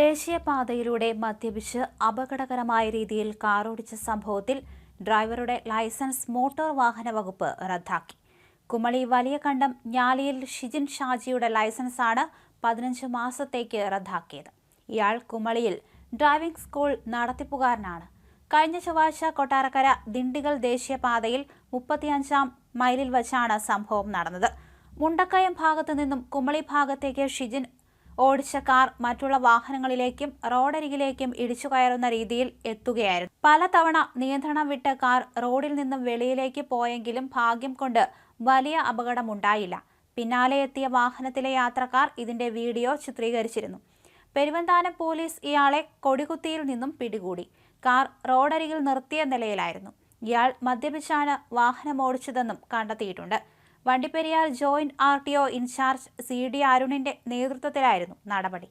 ദേശീയപാതയിലൂടെ മദ്യപിച്ച് അപകടകരമായ രീതിയിൽ കാറോടിച്ച സംഭവത്തിൽ ഡ്രൈവറുടെ ലൈസൻസ് മോട്ടോർ വാഹന വകുപ്പ് റദ്ദാക്കി. കുമളി വലിയ കണ്ടം ഞാലിയിൽ ഷിജിൻ ഷാജിയുടെ ലൈസൻസാണ് പതിനഞ്ച് മാസത്തേക്ക് റദ്ദാക്കിയത്. ഇയാൾ കുമളിയിൽ ഡ്രൈവിംഗ് സ്കൂൾ നടത്തിപ്പുകാരനാണ്. കഴിഞ്ഞ ചൊവ്വാഴ്ച കൊട്ടാരക്കര ദിണ്ടിഗൽ ദേശീയപാതയിൽ മുപ്പത്തിയഞ്ചാം മൈലിൽ വച്ചാണ് സംഭവം നടന്നത്. മുണ്ടക്കയം ഭാഗത്തു നിന്നും കുമളി ഭാഗത്തേക്ക് ഷിജിൻ ഓടിച്ച കാർ മറ്റുള്ള വാഹനങ്ങളിലേക്കും റോഡരികിലേക്കും ഇടിച്ചു കയറുന്ന രീതിയിൽ എത്തുകയായിരുന്നു. പലതവണ നിയന്ത്രണം വിട്ട കാർ റോഡിൽ നിന്നും വെളിയിലേക്ക് പോയെങ്കിലും ഭാഗ്യം കൊണ്ട് വലിയ അപകടമുണ്ടായില്ല. പിന്നാലെ എത്തിയ വാഹനത്തിലെ യാത്രക്കാർ ഇതിന്റെ വീഡിയോ ചിത്രീകരിച്ചിരുന്നു. പെരുവന്താനം പോലീസ് ഇയാളെ കൊടികുത്തിയിൽ നിന്നും പിടികൂടി. കാർ റോഡരികിൽ നിർത്തിയ നിലയിലായിരുന്നു. ഇയാൾ മദ്യപിച്ചാണ് വാഹനം ഓടിച്ചതെന്നും കണ്ടെത്തിയിട്ടുണ്ട്. Vandiperiyar joint R T O incharge C D അരുണിന്റെ നേതൃത്വത്തിലായിരുന്നു നടപടി